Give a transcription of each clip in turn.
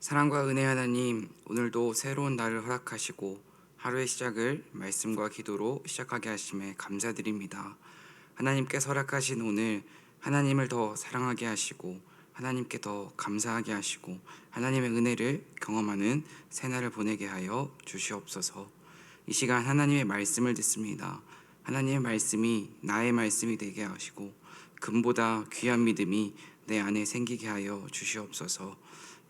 사랑과 은혜 하나님, 오늘도 새로운 날을 허락하시고 하루의 시작을 말씀과 기도로 시작하게 하심에 감사드립니다. 하나님께서 허락하신 오늘 하나님을 더 사랑하게 하시고 하나님께 더 감사하게 하시고 하나님의 은혜를 경험하는 새날을 보내게 하여 주시옵소서. 이 시간 하나님의 말씀을 듣습니다. 하나님의 말씀이 나의 말씀이 되게 하시고 금보다 귀한 믿음이 내 안에 생기게 하여 주시옵소서.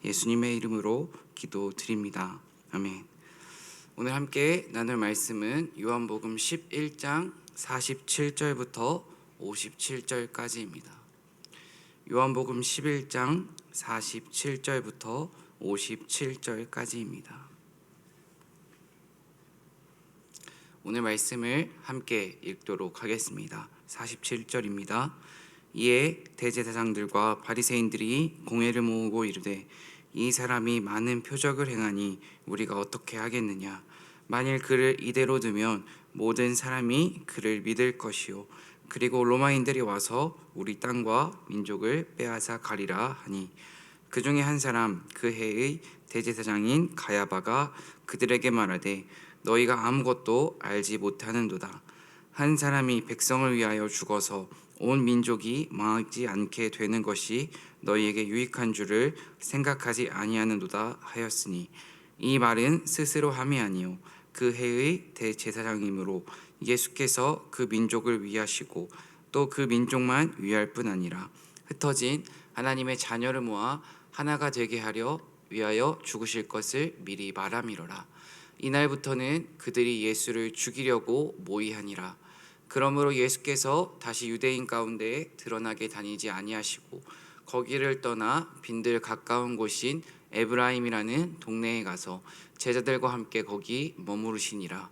예수님의 이름으로 기도드립니다. 아멘. 오늘 함께 나눌 말씀은 요한복음 11장 47절부터 57절까지입니다. 요한복음 11장 47절부터 57절까지입니다. 오늘 말씀을 함께 읽도록 하겠습니다. 47절입니다. 이에 대제사장들과 바리새인들이 공회를 모으고 이르되 이 사람이 많은 표적을 행하니 우리가 어떻게 하겠느냐? 만일 그를 이대로 두면 모든 사람이 그를 믿을 것이요. 그리고 로마인들이 와서 우리 땅과 민족을 빼앗아 가리라 하니 그 중에 한 사람 그 해의 대제사장인 가야바가 그들에게 말하되 너희가 아무것도 알지 못하는도다. 한 사람이 백성을 위하여 죽어서 온 민족이 망하지 않게 되는 것이 너희에게 유익한 줄을 생각하지 아니하는도다 하였으니 이 말은 스스로 함이 아니요 그 해의 대제사장이므로 예수께서 그 민족을 위하시고 또 그 민족만 위할 뿐 아니라 흩어진 하나님의 자녀를 모아 하나가 되게 하려 위하여 죽으실 것을 미리 말함이로라. 이날부터는 그들이 예수를 죽이려고 모의하니라. 그러므로 예수께서 다시 유대인 가운데 드러나게 다니지 아니하시고 거기를 떠나 빈들 가까운 곳인 에브라임이라는 동네에 가서 제자들과 함께 거기 머무르시니라.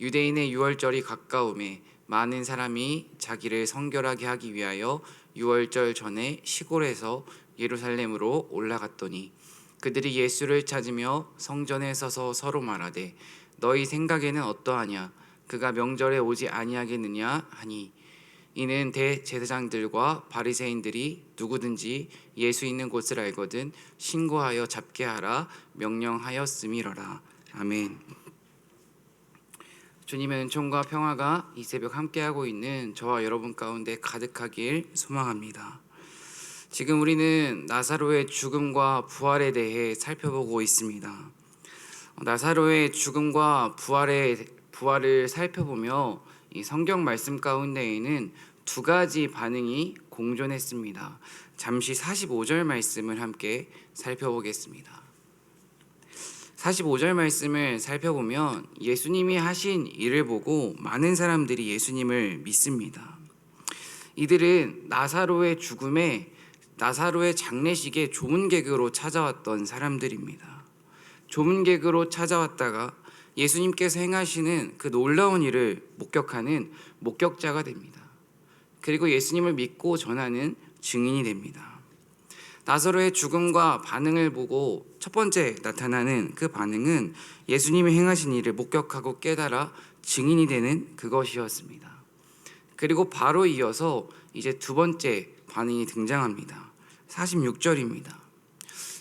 유대인의 유월절이 가까움에 많은 사람이 자기를 성결하게 하기 위하여 유월절 전에 시골에서 예루살렘으로 올라갔더니 그들이 예수를 찾으며 성전에 서서 서로 말하되 너희 생각에는 어떠하냐? 그가 명절에 오지 아니하겠느냐? 하니 이는 대제사장들과 바리새인들이 누구든지 예수 있는 곳을 알거든 신고하여 잡게 하라 명령하였음이로라 아멘. 주님의 은총과 평화가 이 새벽 함께하고 있는 저와 여러분 가운데 가득하길 소망합니다. 지금 우리는 나사로의 죽음과 부활에 대해 살펴보고 있습니다. 나사로의 죽음과 부활의 부활을 살펴보며 이 성경 말씀 가운데에는 두 가지 반응이 공존했습니다. 잠시 45절 말씀을 함께 살펴보겠습니다. 45절 말씀을 살펴보면 예수님이 하신 일을 보고 많은 사람들이 예수님을 믿습니다. 이들은 나사로의 죽음에 나사로의 장례식에 조문객으로 찾아왔던 사람들입니다. 조문객으로 찾아왔다가 예수님께서 행하시는 그 놀라운 일을 목격하는 목격자가 됩니다. 그리고 예수님을 믿고 전하는 증인이 됩니다. 나사로의 죽음과 반응을 보고 첫 번째 나타나는 그 반응은 예수님이 행하신 일을 목격하고 깨달아 증인이 되는 그것이었습니다. 그리고 바로 이어서 이제 두 번째 반응이 등장합니다. 46절입니다.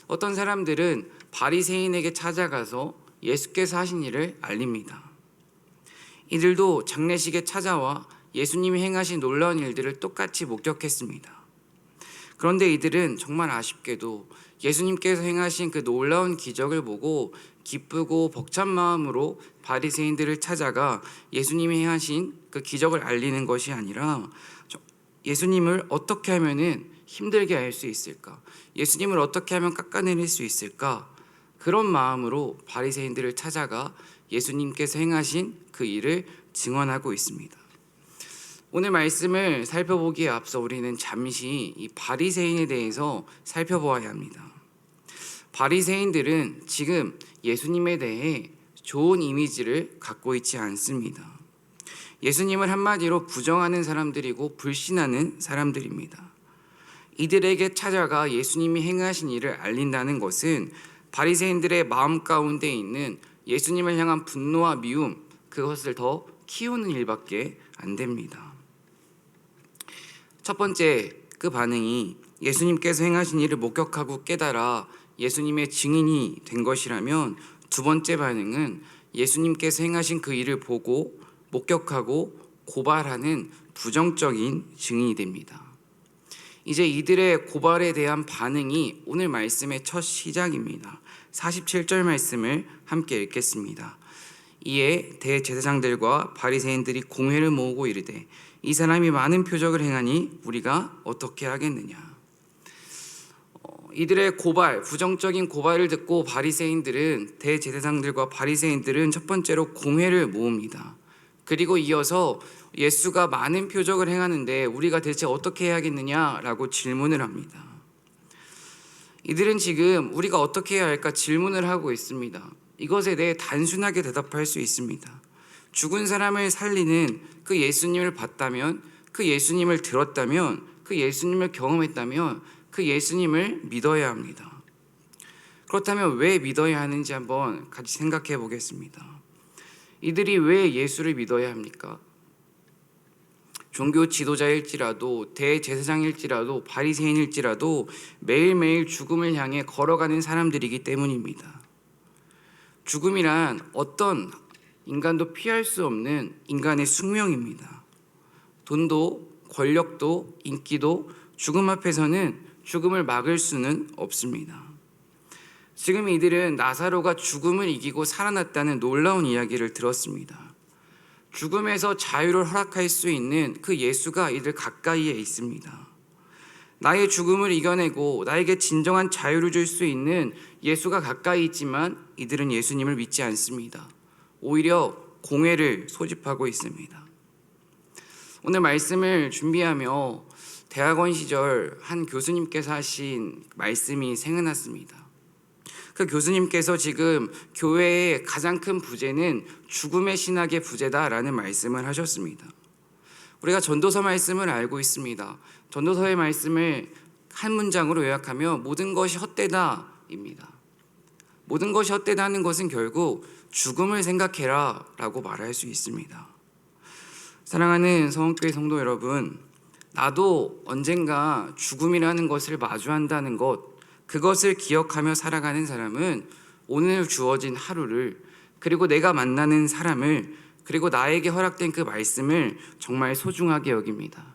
어떤 사람들은 바리새인에게 찾아가서 예수께서 하신 일을 알립니다. 이들도 장례식에 찾아와 예수님이 행하신 놀라운 일들을 똑같이 목격했습니다. 그런데 이들은 정말 아쉽게도 예수님께서 행하신 그 놀라운 기적을 보고 기쁘고 벅찬 마음으로 바리새인들을 찾아가 예수님이 행하신 그 기적을 알리는 것이 아니라 예수님을 어떻게 하면은 힘들게 할 수 있을까? 예수님을 어떻게 하면 깎아내릴 수 있을까? 그런 마음으로 바리새인들을 찾아가 예수님께서 행하신 그 일을 증언하고 있습니다. 오늘 말씀을 살펴보기에 앞서 우리는 잠시 이 바리새인에 대해서 살펴보아야 합니다. 바리새인들은 지금 예수님에 대해 좋은 이미지를 갖고 있지 않습니다. 예수님을 한마디로 부정하는 사람들이고 불신하는 사람들입니다. 이들에게 찾아가 예수님이 행하신 일을 알린다는 것은 바리새인들의 마음 가운데 있는 예수님을 향한 분노와 미움 그것을 더 키우는 일밖에 안 됩니다. 첫 번째 그 반응이 예수님께서 행하신 일을 목격하고 깨달아 예수님의 증인이 된 것이라면 두 번째 반응은 예수님께서 행하신 그 일을 보고 목격하고 고발하는 부정적인 증인이 됩니다. 이제 이들의 고발에 대한 반응이 오늘 말씀의 첫 시작입니다. 47절 말씀을 함께 읽겠습니다. 이에 대제사장들과 바리새인들이 공회를 모으고 이르되 이 사람이 많은 표적을 행하니 우리가 어떻게 하겠느냐. 어, 이들의 고발, 부정적인 고발을 듣고 바리새인들은 대제사장들과 바리새인들은 첫 번째로 공회를 모읍니다. 그리고 이어서 예수가 많은 표적을 행하는데 우리가 대체 어떻게 해야겠느냐라고 질문을 합니다. 이들은 지금 우리가 어떻게 해야 할까 질문을 하고 있습니다. 이것에 대해 단순하게 대답할 수 있습니다. 죽은 사람을 살리는 그 예수님을 봤다면, 그 예수님을 들었다면, 그 예수님을 경험했다면, 그 예수님을 믿어야 합니다. 그렇다면 왜 믿어야 하는지 한번 같이 생각해 보겠습니다. 이들이 왜 예수를 믿어야 합니까? 종교 지도자일지라도 대제사장일지라도 바리새인일지라도 매일매일 죽음을 향해 걸어가는 사람들이기 때문입니다. 죽음이란 어떤 인간도 피할 수 없는 인간의 숙명입니다. 돈도 권력도 인기도 죽음 앞에서는 죽음을 막을 수는 없습니다. 지금 이들은 나사로가 죽음을 이기고 살아났다는 놀라운 이야기를 들었습니다. 죽음에서 자유를 허락할 수 있는 그 예수가 이들 가까이에 있습니다. 나의 죽음을 이겨내고 나에게 진정한 자유를 줄 수 있는 예수가 가까이 있지만 이들은 예수님을 믿지 않습니다. 오히려 공회를 소집하고 있습니다. 오늘 말씀을 준비하며 대학원 시절 한 교수님께서 하신 말씀이 생각났습니다. 그 교수님께서 지금 교회의 가장 큰 부재는 죽음의 신학의 부재다라는 말씀을 하셨습니다. 우리가 전도서 말씀을 알고 있습니다. 전도서의 말씀을 한 문장으로 요약하며 모든 것이 헛되다입니다. 모든 것이 헛되다는 것은 결국 죽음을 생각해라 라고 말할 수 있습니다. 사랑하는 성원교회 성도 여러분, 나도 언젠가 죽음이라는 것을 마주한다는 것 그것을 기억하며 살아가는 사람은 오늘 주어진 하루를 그리고 내가 만나는 사람을 그리고 나에게 허락된 그 말씀을 정말 소중하게 여깁니다.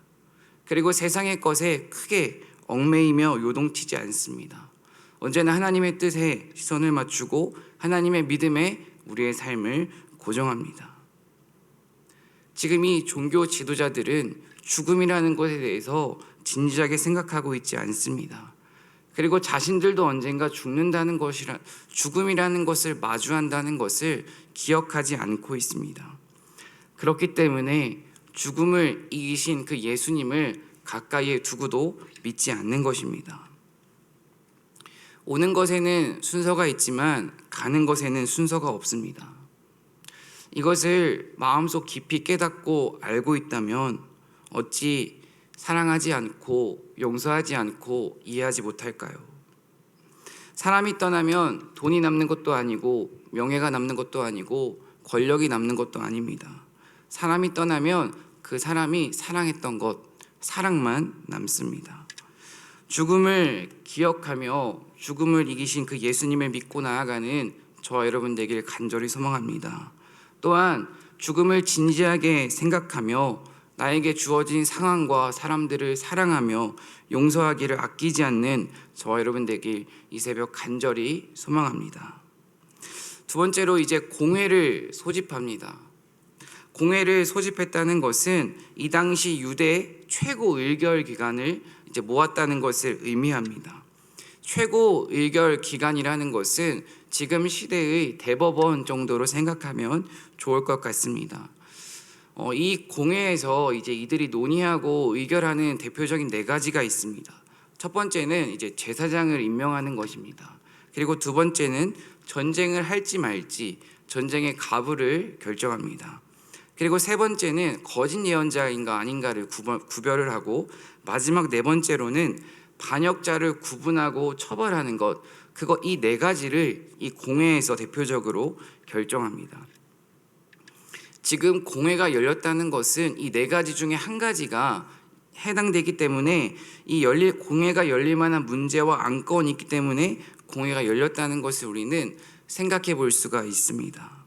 그리고 세상의 것에 크게 얽매이며 요동치지 않습니다. 언제나 하나님의 뜻에 시선을 맞추고 하나님의 믿음에 우리의 삶을 고정합니다. 지금 이 종교 지도자들은 죽음이라는 것에 대해서 진지하게 생각하고 있지 않습니다. 그리고 자신들도 언젠가 죽는다는 것이라 죽음이라는 것을 마주한다는 것을 기억하지 않고 있습니다. 그렇기 때문에 죽음을 이기신 그 예수님을 가까이에 두고도 믿지 않는 것입니다. 오는 것에는 순서가 있지만 가는 것에는 순서가 없습니다. 이것을 마음속 깊이 깨닫고 알고 있다면 어찌 사랑하지 않고 용서하지 않고 이해하지 못할까요? 사람이 떠나면 돈이 남는 것도 아니고 명예가 남는 것도 아니고 권력이 남는 것도 아닙니다. 사람이 떠나면 그 사람이 사랑했던 것, 사랑만 남습니다. 죽음을 기억하며 죽음을 이기신 그 예수님을 믿고 나아가는 저와 여러분 되길 간절히 소망합니다. 또한 죽음을 진지하게 생각하며 나에게 주어진 상황과 사람들을 사랑하며 용서하기를 아끼지 않는 저와 여러분 되길 이 새벽 간절히 소망합니다. 두 번째로 이제 공회를 소집합니다. 공회를 소집했다는 것은 이 당시 유대 최고 의결 기관을 이제 모았다는 것을 의미합니다. 최고 의결 기관이라는 것은 지금 시대의 대법원 정도로 생각하면 좋을 것 같습니다. 어, 이 공회에서 이제 이들이 논의하고 의결하는 대표적인 네 가지가 있습니다. 첫 번째는 이제 제사장을 임명하는 것입니다. 그리고 두 번째는 전쟁을 할지 말지 전쟁의 가부를 결정합니다. 그리고 세 번째는 거짓 예언자인가 아닌가를 구별을 하고 마지막 네 번째로는 반역자를 구분하고 처벌하는 것 그거 이 네 가지를 이 공회에서 대표적으로 결정합니다. 지금 공회가 열렸다는 것은 이 네 가지 중에 한 가지가 해당되기 때문에 이 열릴 공회가 열릴 만한 문제와 안건이 있기 때문에 공회가 열렸다는 것을 우리는 생각해 볼 수가 있습니다.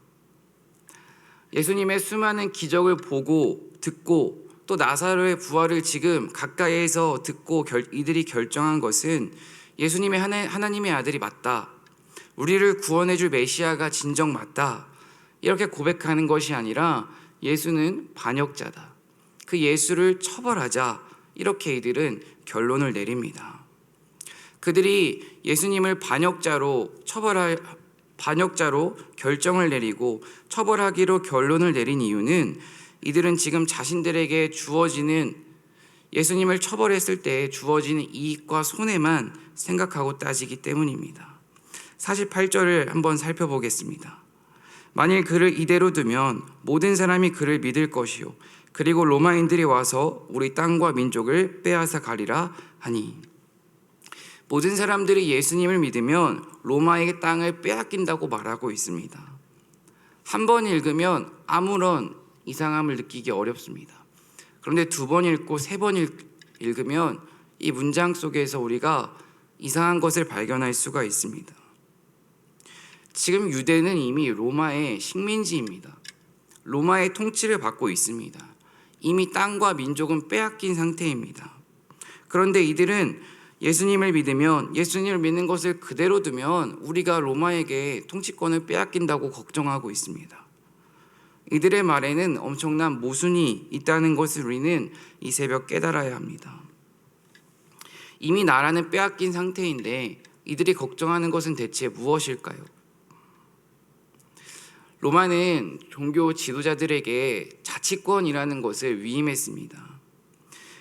예수님의 수많은 기적을 보고 듣고 또 나사로의 부활을 지금 가까이에서 듣고 결- 이들이 결정한 것은 예수님의 하나, 하나님의 아들이 맞다. 우리를 구원해 줄 메시아가 진정 맞다. 이렇게 고백하는 것이 아니라 예수는 반역자다. 그 예수를 처벌하자. 이렇게 이들은 결론을 내립니다. 그들이 예수님을 반역자로 처벌할 반역자로 결정을 내리고 처벌하기로 결론을 내린 이유는 이들은 지금 자신들에게 주어지는 예수님을 처벌했을 때 주어지는 이익과 손해만 생각하고 따지기 때문입니다. 48절을 한번 살펴보겠습니다. 만일 그를 이대로 두면 모든 사람이 그를 믿을 것이요 그리고 로마인들이 와서 우리 땅과 민족을 빼앗아 가리라 하니 모든 사람들이 예수님을 믿으면 로마에게 땅을 빼앗긴다고 말하고 있습니다. 한 번 읽으면 아무런 이상함을 느끼기 어렵습니다. 그런데 두 번 읽고 세 번 읽으면 이 문장 속에서 우리가 이상한 것을 발견할 수가 있습니다. 지금 유대는 이미 로마의 식민지입니다. 로마의 통치를 받고 있습니다. 이미 땅과 민족은 빼앗긴 상태입니다. 그런데 이들은 예수님을 믿으면 예수님을 믿는 것을 그대로 두면 우리가 로마에게 통치권을 빼앗긴다고 걱정하고 있습니다. 이들의 말에는 엄청난 모순이 있다는 것을 우리는 이 새벽 깨달아야 합니다. 이미 나라는 빼앗긴 상태인데 이들이 걱정하는 것은 대체 무엇일까요? 로마는 종교 지도자들에게 자치권이라는 것을 위임했습니다.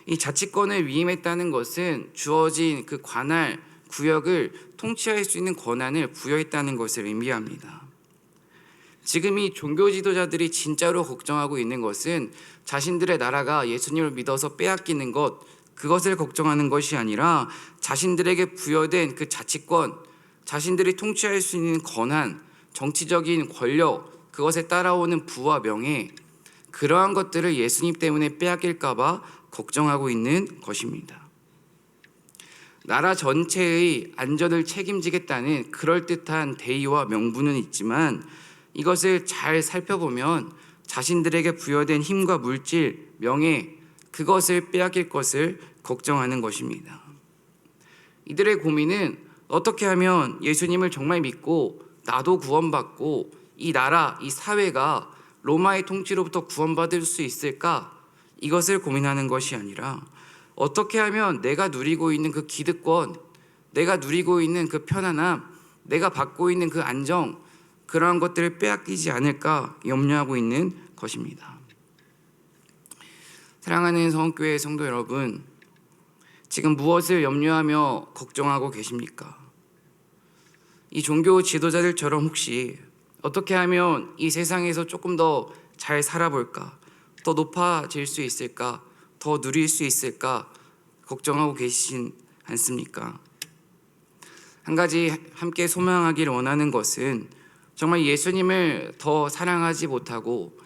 이 자치권을 위임했다는 것은 주어진 그 관할 구역을 통치할 수 있는 권한을 부여했다는 것을 의미합니다. 지금 이 종교 지도자들이 진짜로 걱정하고 있는 것은 자신들의 나라가 예수님을 믿어서 빼앗기는 것, 그것을 걱정하는 것이 아니라 자신들에게 부여된 그 자치권, 자신들이 통치할 수 있는 권한, 정치적인 권력, 그것에 따라오는 부와 명예, 그러한 것들을 예수님 때문에 빼앗길까봐 걱정하고 있는 것입니다. 나라 전체의 안전을 책임지겠다는 그럴듯한 대의와 명분은 있지만 이것을 잘 살펴보면 자신들에게 부여된 힘과 물질, 명예, 그것을 빼앗길 것을 걱정하는 것입니다. 이들의 고민은 어떻게 하면 예수님을 정말 믿고 나도 구원받고 이 나라, 이 사회가 로마의 통치로부터 구원받을 수 있을까? 이것을 고민하는 것이 아니라 어떻게 하면 내가 누리고 있는 그 기득권, 내가 누리고 있는 그 편안함, 내가 받고 있는 그 안정, 그러한 것들을 빼앗기지 않을까 염려하고 있는 것입니다. 사랑하는 성교회 성도 여러분, 지금 무엇을 염려하며 걱정하고 계십니까? 이 종교 지도자들처럼 혹시 어떻게 하면 이 세상에서 조금 더 잘 살아볼까? 더 높아질 수 있을까? 더 누릴 수 있을까? 걱정하고 계시진 않습니까? 한 가지 함께 소망하기를 원하는 것은 정말 예수님을 더 사랑하지 못하고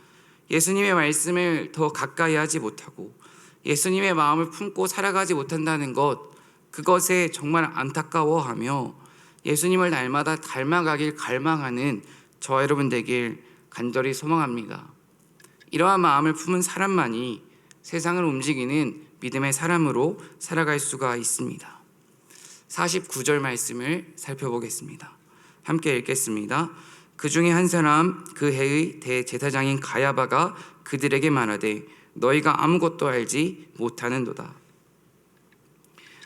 예수님의 말씀을 더 가까이 하지 못하고 예수님의 마음을 품고 살아가지 못한다는 것 그것에 정말 안타까워하며 예수님을 날마다 닮아가길 갈망하는 저 여러분 되길 간절히 소망합니다. 이러한 마음을 품은 사람만이 세상을 움직이는 믿음의 사람으로 살아갈 수가 있습니다. 49절 말씀을 살펴보겠습니다. 함께 읽겠습니다. 그 중에 한 사람 그 해의 대제사장인 가야바가 그들에게 말하되 너희가 아무것도 알지 못하는도다.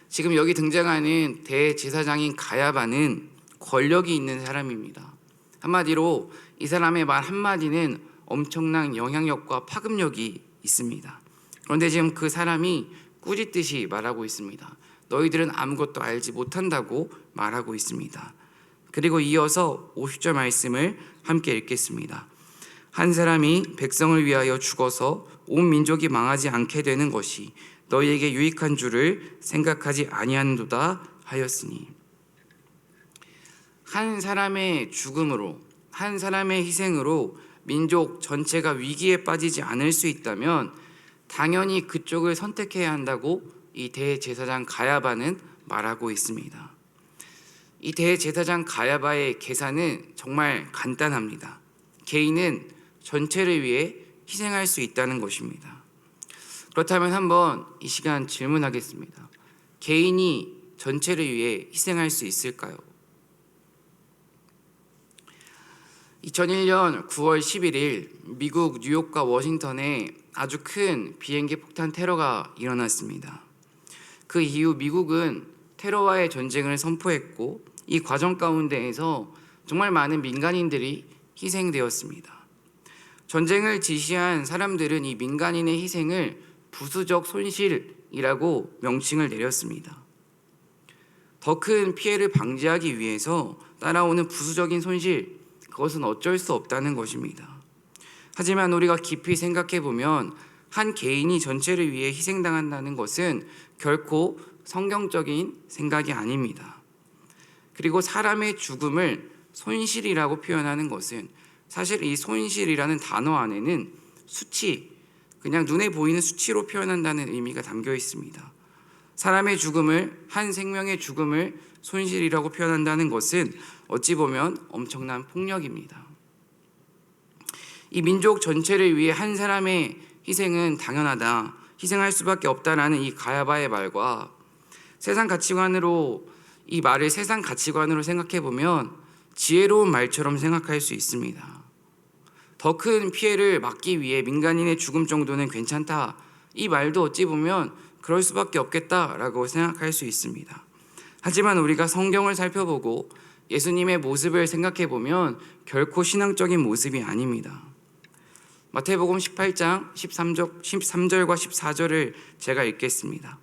지금 여기 등장하는 대제사장인 가야바는 권력이 있는 사람입니다. 한마디로 이 사람의 말 한마디는 엄청난 영향력과 파급력이 있습니다. 그런데 지금 그 사람이 꾸짖듯이 말하고 있습니다. 너희들은 아무것도 알지 못한다고 말하고 있습니다. 그리고 이어서 50절 말씀을 함께 읽겠습니다. 한 사람이 백성을 위하여 죽어서 온 민족이 망하지 않게 되는 것이 너희에게 유익한 줄을 생각하지 아니하는도다 하였으니 한 사람의 죽음으로 한 사람의 희생으로 민족 전체가 위기에 빠지지 않을 수 있다면 당연히 그쪽을 선택해야 한다고 이 대제사장 가야바는 말하고 있습니다. 이 대제사장 가야바의 계산은 정말 간단합니다. 개인은 전체를 위해 희생할 수 있다는 것입니다. 그렇다면 한번 이 시간 질문하겠습니다. 개인이 전체를 위해 희생할 수 있을까요? 2001년 9월 11일 미국 뉴욕과 워싱턴에 아주 큰 비행기 폭탄 테러가 일어났습니다. 그 이후 미국은 테러와의 전쟁을 선포했고 이 과정 가운데에서 정말 많은 민간인들이 희생되었습니다. 전쟁을 지시한 사람들은 이 민간인의 희생을 부수적 손실이라고 명칭을 내렸습니다. 더 큰 피해를 방지하기 위해서 따라오는 부수적인 손실, 그것은 어쩔 수 없다는 것입니다. 하지만 우리가 깊이 생각해 보면 한 개인이 전체를 위해 희생당한다는 것은 결코 성경적인 생각이 아닙니다. 그리고 사람의 죽음을 손실이라고 표현하는 것은 사실 이 손실이라는 단어 안에는 수치, 그냥 눈에 보이는 수치로 표현한다는 의미가 담겨 있습니다. 사람의 죽음을 한 생명의 죽음을 손실이라고 표현한다는 것은 어찌 보면 엄청난 폭력입니다. 이 민족 전체를 위해 한 사람의 희생은 당연하다. 희생할 수밖에 없다라는 이 가야바의 말과 세상 가치관으로 이 말을 세상 가치관으로 생각해 보면 지혜로운 말처럼 생각할 수 있습니다. 더 큰 피해를 막기 위해 민간인의 죽음 정도는 괜찮다. 이 말도 어찌 보면 그럴 수밖에 없겠다라고 생각할 수 있습니다. 하지만 우리가 성경을 살펴보고 예수님의 모습을 생각해 보면 결코 신앙적인 모습이 아닙니다. 마태복음 18장 13절, 13절과 14절을 제가 읽겠습니다.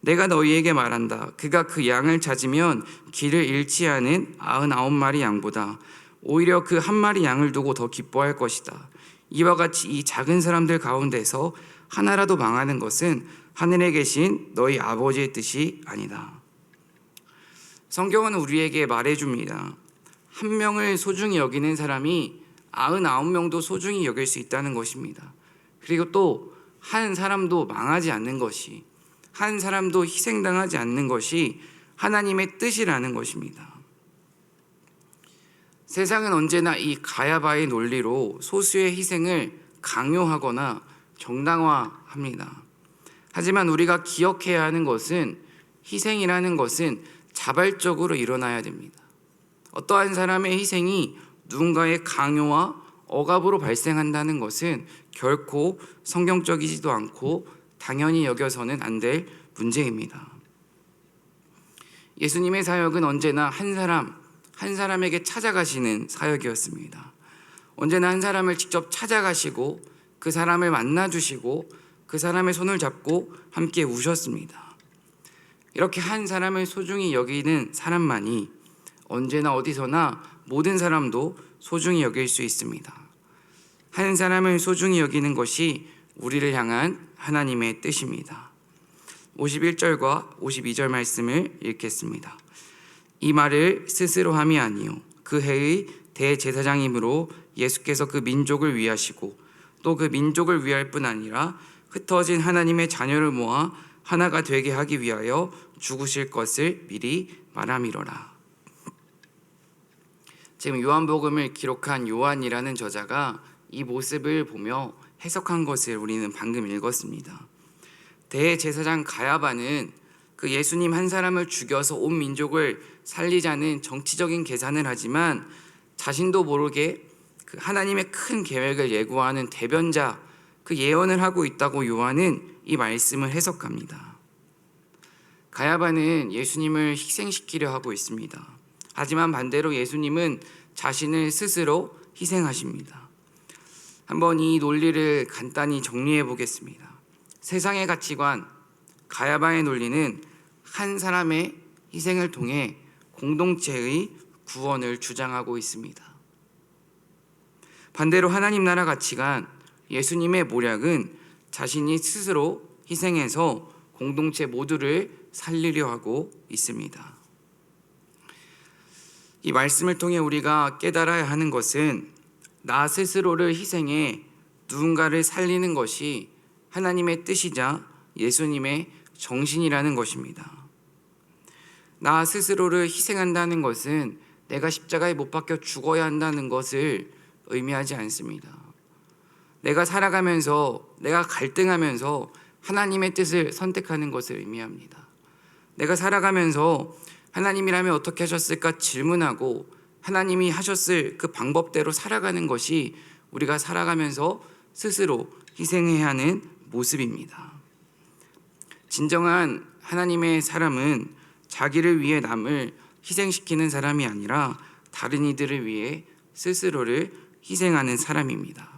내가 너희에게 말한다. 그가 그 양을 찾으면 길을 잃지 않은 아흔아홉 마리 양보다 오히려 그 한 마리 양을 두고 더 기뻐할 것이다. 이와 같이 이 작은 사람들 가운데서 하나라도 망하는 것은 하늘에 계신 너희 아버지의 뜻이 아니다. 성경은 우리에게 말해줍니다. 한 명을 소중히 여기는 사람이 아흔아홉 명도 소중히 여길 수 있다는 것입니다. 그리고 또 한 사람도 망하지 않는 것이 한 사람도 희생당하지 않는 것이 하나님의 뜻이라는 것입니다. 세상은 언제나 이 가야바의 논리로 소수의 희생을 강요하거나 정당화합니다. 하지만 우리가 기억해야 하는 것은 희생이라는 것은 자발적으로 일어나야 됩니다. 어떠한 사람의 희생이 누군가의 강요와 억압으로 발생한다는 것은 결코 성경적이지도 않고 당연히 여겨서는 안 될 문제입니다. 예수님의 사역은 언제나 한 사람, 한 사람에게 찾아가시는 사역이었습니다. 언제나 한 사람을 직접 찾아가시고 그 사람을 만나주시고 그 사람의 손을 잡고 함께 우셨습니다. 이렇게 한 사람을 소중히 여기는 사람만이 언제나 어디서나 모든 사람도 소중히 여길 수 있습니다. 한 사람을 소중히 여기는 것이 우리를 향한 하나님의 뜻입니다. 51절과 52절 말씀을 읽겠습니다. 이 말을 스스로 함이 아니요 그 해의 대제사장이므로 예수께서 그 민족을 위하시고 또 그 민족을 위할 뿐 아니라 흩어진 하나님의 자녀를 모아 하나가 되게 하기 위하여 죽으실 것을 미리 말함이로라. 지금 요한복음을 기록한 요한이라는 저자가 이 모습을 보며 해석한 것을 우리는 방금 읽었습니다. 대제사장 가야바는 그 예수님 한 사람을 죽여서 온 민족을 살리자는 정치적인 계산을 하지만 자신도 모르게 그 하나님의 큰 계획을 예고하는 대변자 그 예언을 하고 있다고 요한은 이 말씀을 해석합니다. 가야바는 예수님을 희생시키려 하고 있습니다. 하지만 반대로 예수님은 자신을 스스로 희생하십니다. 한번 이 논리를 간단히 정리해 보겠습니다. 세상의 가치관, 가야바의 논리는 한 사람의 희생을 통해 공동체의 구원을 주장하고 있습니다. 반대로 하나님 나라 가치관, 예수님의 모략은 자신이 스스로 희생해서 공동체 모두를 살리려 하고 있습니다. 이 말씀을 통해 우리가 깨달아야 하는 것은 나 스스로를 희생해 누군가를 살리는 것이 하나님의 뜻이자 예수님의 정신이라는 것입니다. 나 스스로를 희생한다는 것은 내가 십자가에 못 박혀 죽어야 한다는 것을 의미하지 않습니다. 내가 살아가면서 내가 갈등하면서 하나님의 뜻을 선택하는 것을 의미합니다. 내가 살아가면서 하나님이라면 어떻게 하셨을까 질문하고 하나님이 하셨을 그 방법대로 살아가는 것이 우리가 살아가면서 스스로 희생해야 하는 모습입니다. 진정한 하나님의 사람은 자기를 위해 남을 희생시키는 사람이 아니라 다른 이들을 위해 스스로를 희생하는 사람입니다.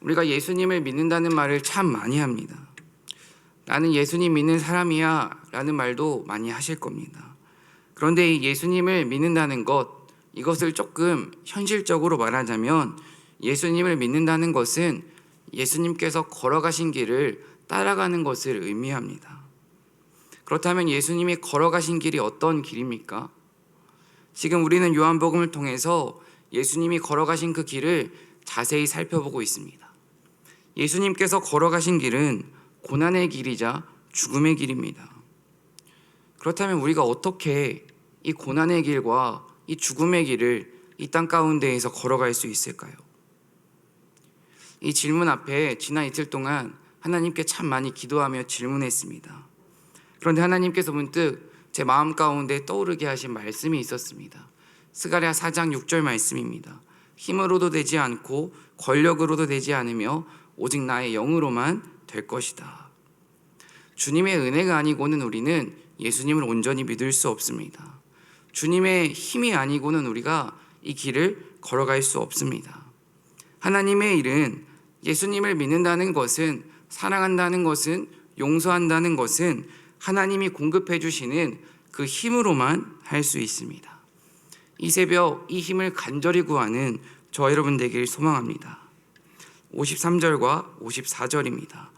우리가 예수님을 믿는다는 말을 참 많이 합니다. 나는 예수님 믿는 사람이야 라는 말도 많이 하실 겁니다. 그런데 이 예수님을 믿는다는 것, 이것을 조금 현실적으로 말하자면 예수님을 믿는다는 것은 예수님께서 걸어가신 길을 따라가는 것을 의미합니다. 그렇다면 예수님이 걸어가신 길이 어떤 길입니까? 지금 우리는 요한복음을 통해서 예수님이 걸어가신 그 길을 자세히 살펴보고 있습니다. 예수님께서 걸어가신 길은 고난의 길이자 죽음의 길입니다. 그렇다면 우리가 어떻게 이 고난의 길과 이 죽음의 길을 이 땅 가운데에서 걸어갈 수 있을까요? 이 질문 앞에 지난 이틀 동안 하나님께 참 많이 기도하며 질문했습니다. 그런데 하나님께서 문득 제 마음 가운데 떠오르게 하신 말씀이 있었습니다. 스가랴 4장 6절 말씀입니다. 힘으로도 되지 않고 권력으로도 되지 않으며 오직 나의 영으로만 될 것이다. 주님의 은혜가 아니고는 우리는 예수님을 온전히 믿을 수 없습니다. 주님의 힘이 아니고는 우리가 이 길을 걸어갈 수 없습니다. 하나님의 일은 예수님을 믿는다는 것은 사랑한다는 것은 용서한다는 것은 하나님이 공급해 주시는 그 힘으로만 할 수 있습니다. 이 새벽 이 힘을 간절히 구하는 저 여러분 되길 소망합니다. 53절과 54절입니다.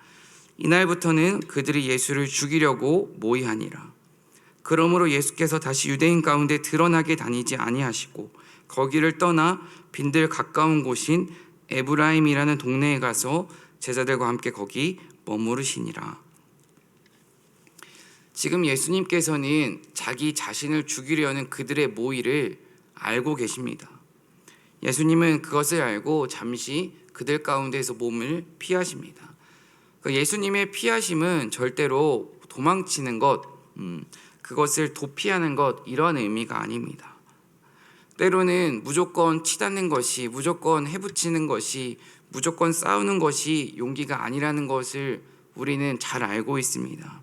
이날부터는 그들이 예수를 죽이려고 모의하니라. 그러므로 예수께서 다시 유대인 가운데 드러나게 다니지 아니하시고 거기를 떠나 빈들 가까운 곳인 에브라임이라는 동네에 가서 제자들과 함께 거기 머무르시니라. 지금 예수님께서는 자기 자신을 죽이려는 그들의 모의를 알고 계십니다. 예수님은 그것을 알고 잠시 그들 가운데서 몸을 피하십니다. 그 예수님의 피하심은 절대로 도망치는 것, 음, 그것을 도피하는 것 이런 의미가 아닙니다. 때로는 무조건 치닫는 것이, 무조건 해붙이는 것이, 무조건 싸우는 것이 용기가 아니라는 것을 우리는 잘 알고 있습니다.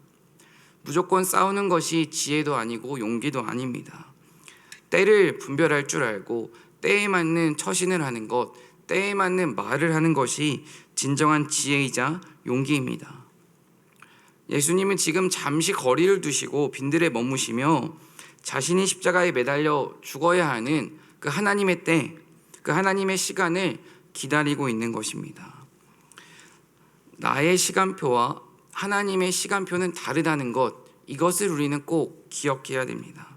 무조건 싸우는 것이 지혜도 아니고 용기도 아닙니다. 때를 분별할 줄 알고 때에 맞는 처신을 하는 것, 때에 맞는 말을 하는 것이 진정한 지혜이자 용기입니다. 예수님은 지금 잠시 거리를 두시고 빈들에 머무시며 자신이 십자가에 매달려 죽어야 하는 그 하나님의 때, 그 하나님의 시간을 기다리고 있는 것입니다. 나의 시간표와 하나님의 시간표는 다르다는 것, 이것을 우리는 꼭 기억해야 됩니다.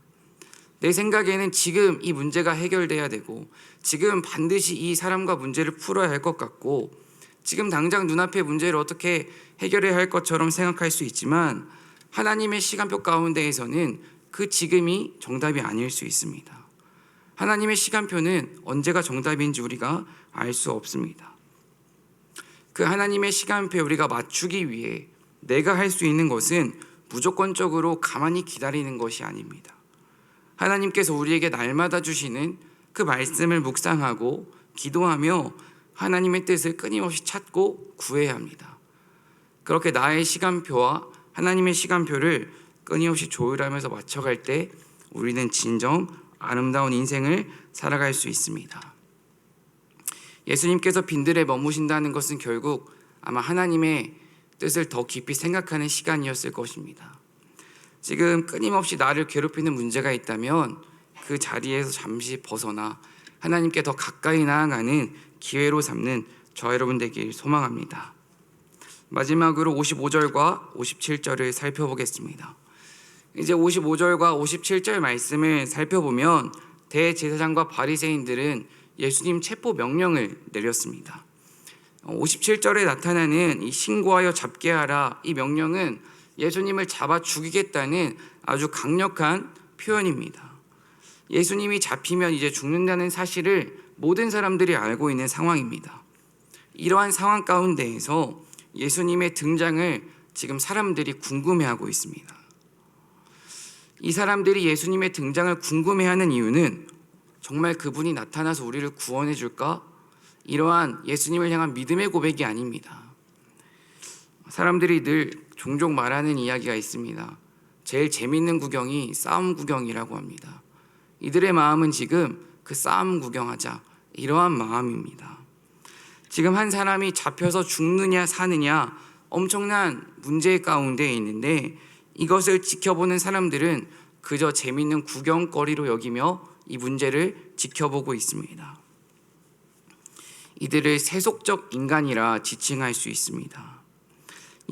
내 생각에는 지금 이 문제가 해결돼야 되고, 지금 반드시 이 사람과 문제를 풀어야 할 것 같고, 지금 당장 눈앞의 문제를 어떻게 해결해야 할 것처럼 생각할 수 있지만, 하나님의 시간표 가운데에서는 그 지금이 정답이 아닐 수 있습니다. 하나님의 시간표는 언제가 정답인지 우리가 알 수 없습니다. 그 하나님의 시간표에 우리가 맞추기 위해 내가 할 수 있는 것은 무조건적으로 가만히 기다리는 것이 아닙니다. 하나님께서 우리에게 날마다 주시는 그 말씀을 묵상하고 기도하며 하나님의 뜻을 끊임없이 찾고 구해야 합니다. 그렇게 나의 시간표와 하나님의 시간표를 끊임없이 조율하면서 맞춰갈 때 우리는 진정 아름다운 인생을 살아갈 수 있습니다. 예수님께서 빈들에 머무신다는 것은 결국 아마 하나님의 뜻을 더 깊이 생각하는 시간이었을 것입니다. 지금 끊임없이 나를 괴롭히는 문제가 있다면 그 자리에서 잠시 벗어나 하나님께 더 가까이 나아가는 기회로 삼는 저 여러분 되길 소망합니다. 마지막으로 55절과 57절을 살펴보겠습니다. 이제 55절과 57절 말씀을 살펴보면 대제사장과 바리새인들은 예수님 체포 명령을 내렸습니다. 57절에 나타나는 이 신고하여 잡게 하라 이 명령은 예수님을 잡아 죽이겠다는 아주 강력한 표현입니다. 예수님이 잡히면 이제 죽는다는 사실을 모든 사람들이 알고 있는 상황입니다. 이러한 상황 가운데에서 예수님의 등장을 지금 사람들이 궁금해하고 있습니다. 이 사람들이 예수님의 등장을 궁금해하는 이유는 정말 그분이 나타나서 우리를 구원해 줄까? 이러한 예수님을 향한 믿음의 고백이 아닙니다. 사람들이 늘 종종 말하는 이야기가 있습니다. 제일 재밌는 구경이 싸움 구경이라고 합니다. 이들의 마음은 지금 그 싸움 구경하자 이러한 마음입니다. 지금 한 사람이 잡혀서 죽느냐 사느냐 엄청난 문제 가운데 있는데 이것을 지켜보는 사람들은 그저 재밌는 구경거리로 여기며 이 문제를 지켜보고 있습니다. 이들을 세속적 인간이라 지칭할 수 있습니다.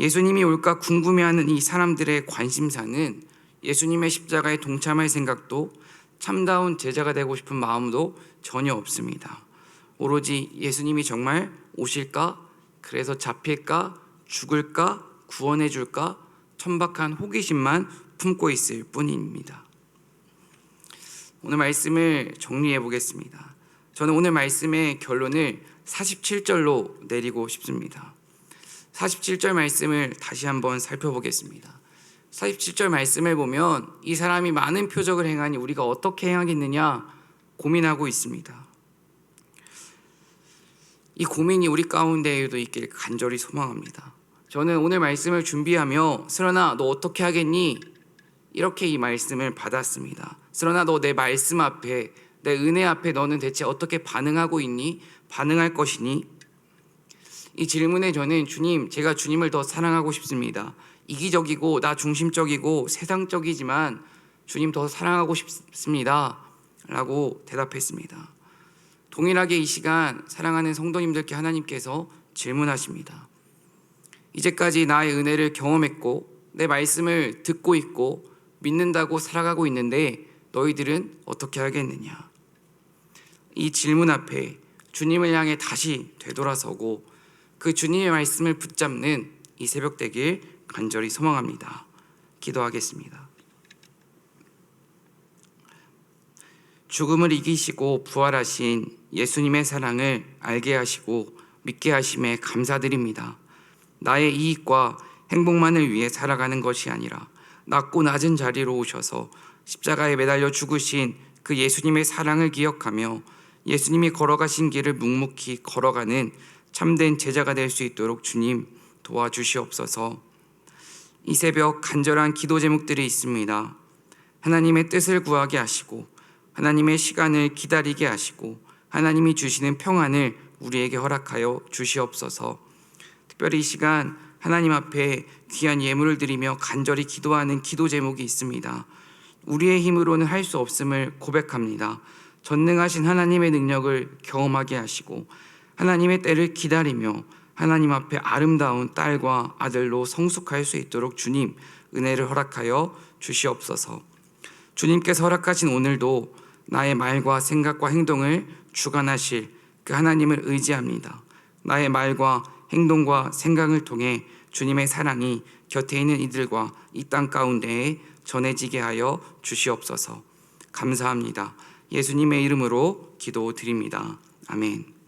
예수님이 올까 궁금해하는 이 사람들의 관심사는 예수님의 십자가에 동참할 생각도 참다운 제자가 되고 싶은 마음도 전혀 없습니다. 오로지 예수님이 정말 오실까? 그래서 잡힐까? 죽을까? 구원해 줄까? 천박한 호기심만 품고 있을 뿐입니다. 오늘 말씀을 정리해 보겠습니다. 저는 오늘 말씀의 결론을 47절로 내리고 싶습니다. 47절 말씀을 다시 한번 살펴보겠습니다. 47절 말씀을 보면 이 사람이 많은 표적을 행하니 우리가 어떻게 행하겠느냐 고민하고 있습니다. 이 고민이 우리 가운데에도 있길 간절히 소망합니다. 저는 오늘 말씀을 준비하며 스러나 너 어떻게 하겠니? 이렇게 이 말씀을 받았습니다. 스러나 너 내 말씀 앞에 내 은혜 앞에 너는 대체 어떻게 반응하고 있니? 반응할 것이니? 이 질문에 저는 주님, 제가 주님을 더 사랑하고 싶습니다. 이기적이고 나 중심적이고 세상적이지만 주님 더 사랑하고 싶습니다. 라고 대답했습니다. 동일하게 이 시간 사랑하는 성도님들께 하나님께서 질문하십니다. 이제까지 나의 은혜를 경험했고 내 말씀을 듣고 있고 믿는다고 살아가고 있는데 너희들은 어떻게 하겠느냐? 이 질문 앞에 주님을 향해 다시 되돌아서고 그 주님의 말씀을 붙잡는 이 새벽 되길 간절히 소망합니다. 기도하겠습니다. 죽음을 이기시고 부활하신 예수님의 사랑을 알게 하시고 믿게 하심에 감사드립니다. 나의 이익과 행복만을 위해 살아가는 것이 아니라 낮고 낮은 자리로 오셔서 십자가에 매달려 죽으신 그 예수님의 사랑을 기억하며 예수님이 걸어가신 길을 묵묵히 걸어가는 참된 제자가 될 수 있도록 주님 도와주시옵소서. 이 새벽 간절한 기도 제목들이 있습니다. 하나님의 뜻을 구하게 하시고 하나님의 시간을 기다리게 하시고 하나님이 주시는 평안을 우리에게 허락하여 주시옵소서. 특별히 이 시간 하나님 앞에 귀한 예물을 드리며 간절히 기도하는 기도 제목이 있습니다. 우리의 힘으로는 할 수 없음을 고백합니다. 전능하신 하나님의 능력을 경험하게 하시고 하나님의 때를 기다리며 하나님 앞에 아름다운 딸과 아들로 성숙할 수 있도록 주님 은혜를 허락하여 주시옵소서. 주님께서 허락하신 오늘도 나의 말과 생각과 행동을 주관하실 그 하나님을 의지합니다. 나의 말과 행동과 생각을 통해 주님의 사랑이 곁에 있는 이들과 이 땅 가운데에 전해지게 하여 주시옵소서. 감사합니다. 예수님의 이름으로 기도드립니다. 아멘.